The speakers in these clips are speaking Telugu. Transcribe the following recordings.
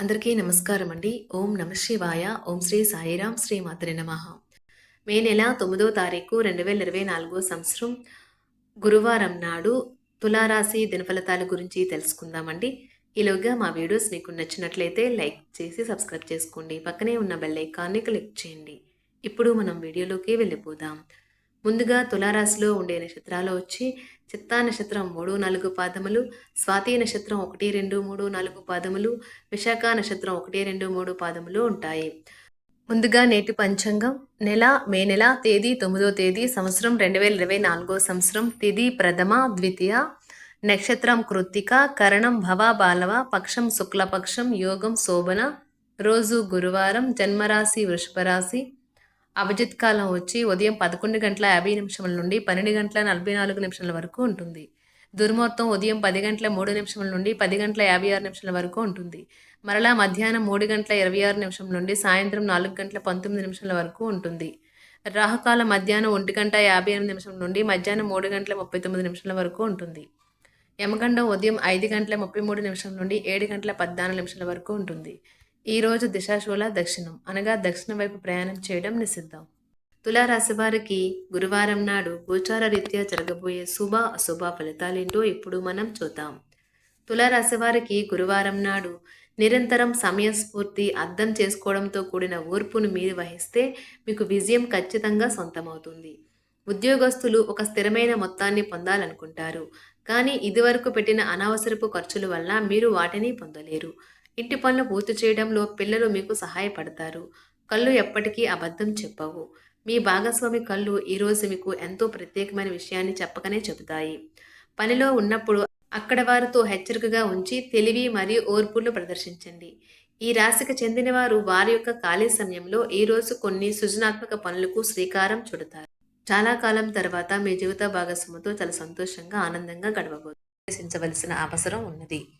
అందరికీ నమస్కారం అండి ఓం నమ శివాయ. ఓం శ్రీ సాయిరాం శ్రీ మాత్రే నమ. మే నెల తొమ్మిదో తారీఖు రెండు వేల ఇరవై నాలుగో సంవత్సరం గురువారం నాడు తులారాశి దినఫలితాల గురించి తెలుసుకుందామండి. ఈలోగా మా వీడియోస్ మీకు నచ్చినట్లయితే లైక్ చేసి సబ్స్క్రైబ్ చేసుకోండి. పక్కనే ఉన్న బెల్ ఐకాన్ని క్లిక్ చేయండి. ఇప్పుడు మనం వీడియోలోకి వెళ్ళిపోదాం. ముందుగా తులారాశిలో ఉండే నక్షత్రాలు వచ్చి చిత్తా నక్షత్రం మూడు నాలుగు పాదములు స్వాతి నక్షత్రం ఒకటి రెండు మూడు నాలుగు పాదములు విశాఖ నక్షత్రం ఒకటి రెండు మూడు పాదములు ఉంటాయి. ముందుగా నేటి పంచాంగం. నెల మే నెల తేదీ తొమ్మిదో తేదీ సంవత్సరం రెండు వేల ఇరవై నాలుగో సంవత్సరం తిది ప్రథమ ద్వితీయ నక్షత్రం కృత్తిక కరణం భవ బాలవ పక్షం శుక్లపక్షం యోగం శోభన రోజు గురువారం జన్మరాశి వృషభరాశి అభిజిత్ కాలం వచ్చి ఉదయం పదకొండు గంటల యాభై నిమిషముల నుండి పన్నెండు గంటల నలభై నాలుగు నిమిషాల వరకు ఉంటుంది. దుర్ముహూర్తం ఉదయం పది గంటల మూడు నిమిషముల నుండి పది గంటల యాభై ఆరు నిమిషాల వరకు ఉంటుంది. మరలా మధ్యాహ్నం మూడు గంటల ఇరవై ఆరు నిమిషం నుండి సాయంత్రం నాలుగు గంటల పంతొమ్మిది నిమిషాల వరకు ఉంటుంది. రాహుకాల మధ్యాహ్నం ఒంటి గంట యాభై ఎనిమిది నిమిషం నుండి మధ్యాహ్నం మూడు గంటల ముప్పై తొమ్మిది నిమిషాల వరకు ఉంటుంది. యమగండం ఉదయం ఐదు గంటల ముప్పై మూడు నిమిషం నుండి ఏడు గంటల పద్నాలుగు నిమిషాల వరకు ఉంటుంది. ఈరోజు దిశాశూల దక్షిణం అనగా దక్షిణ వైపు ప్రయాణం చేయడం నిషిద్ధం. తులారాశి వారికి గురువారం నాడు గోచార రీత్యా జరగబోయే శుభ అశుభ ఫలితాలేంటో ఇప్పుడు మనం చూద్దాం. తులారాశి వారికి గురువారం నాడు నిరంతరం సమయస్ఫూర్తి అర్థం చేసుకోవడంతో కూడిన ఓర్పును మీరు వహిస్తే మీకు విజయం ఖచ్చితంగా సొంతమవుతుంది. ఉద్యోగస్తులు ఒక స్థిరమైన మొత్తాన్ని పొందాలనుకుంటారు. కానీ ఇదివరకు పెట్టిన అనవసరపు ఖర్చుల వల్ల మీరు వాటిని పొందలేరు. ఇంటి పనులు పూర్తి చేయడంలో పిల్లలు మీకు సహాయపడతారు. కళ్ళు ఎప్పటికీ అబద్ధం చెప్పవు. మీ భాగస్వామి కళ్ళు ఈరోజు మీకు ఎంతో ప్రత్యేకమైన విషయాన్ని చెప్పకనే చెబుతాయి. పనిలో ఉన్నప్పుడు అక్కడ వారితో హెచ్చరికగా ఉంచి తెలివి మరియు ఓర్పులు ప్రదర్శించండి. ఈ రాశికి చెందిన వారు వారి యొక్క ఖాళీ సమయంలో ఈ రోజు కొన్ని సృజనాత్మక పనులకు శ్రీకారం చుడతారు. చాలా కాలం తర్వాత మీ జీవిత భాగస్వామితో చాలా సంతోషంగా ఆనందంగా గడవబోతుంది అవసరం ఉన్నది.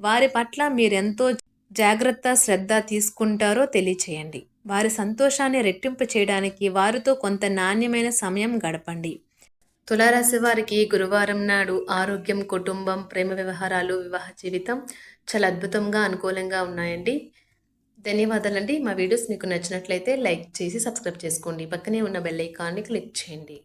వారి పట్ల మీరెంతో జాగ్రత్త శ్రద్ధ తీసుకుంటారో తెలియచేయండి. వారి సంతోషాన్ని రెట్టింపు చేయడానికి వారితో కొంత నాణ్యమైన సమయం గడపండి. తులారాశి వారికి గురువారం నాడు ఆరోగ్యం కుటుంబం ప్రేమ వ్యవహారాలు వివాహ జీవితం చాలా అద్భుతంగా అనుకూలంగా ఉన్నాయండి. ధన్యవాదాలండి. మా వీడియోస్ మీకు నచ్చినట్లయితే లైక్ చేసి సబ్స్క్రైబ్ చేసుకోండి. పక్కనే ఉన్న బెల్ ఐకాన్ని క్లిక్ చేయండి.